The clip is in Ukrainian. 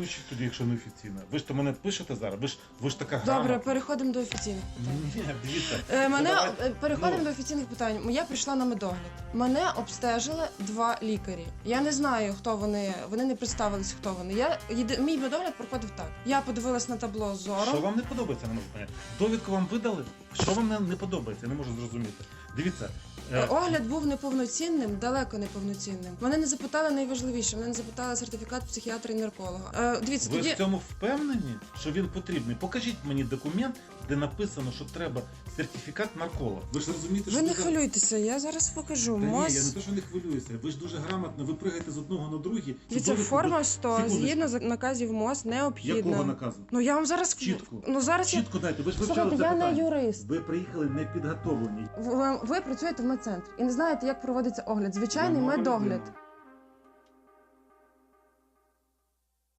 виключіть тоді, якщо не офіційно. Ви ж то мене пишете зараз, ви ж ви ж така грамотна. Добре, переходимо до офіційних питань. Ні, дивіться. Е, Ну, Мене давай- е, переходимо ну. до офіційних питань. Я прийшла на медогляд. Мене обстежили два лікарі. Я не знаю, хто вони. Вони не представились, хто вони. Я єди- мій медогляд проходив так. Я подивилась на табло зору. Що вам не подобається, не можу поняти? Довідку вам видали? Що вам не, не подобається? Я не можу зрозуміти. Дивіться. Е, Е, Огляд був неповноцінним, далеко неповноцінним. Мене не запитали найважливіше. Мене не запитали сертифікат психіатра і нарколога. Е, дивіться, ви тоді в цьому впевнені, що він потрібний? Покажіть мені документ, де написано, що треба сертифікат нарколога. Ви ж розумієте, ви що не це- хвилюйтеся. Я зараз покажу. Та ні, я не те, що не хвилююся. Ви ж дуже грамотно, ви пригаєте з одного на другий. Дивіться, Довідку форма до- 100, Секундочку. згідно з наказів МОЗ, необхідна. Якого наказу? Ну я вам зараз Чітко. Ну зараз я Чітко дайте, ви ж вивчали Слухайте, я не юрист. Ви приїхали не підготовлені. Ви, ви працюєте в медцентрі і не знаєте, як проводиться огляд. Звичайний Я нова медогляд. людина.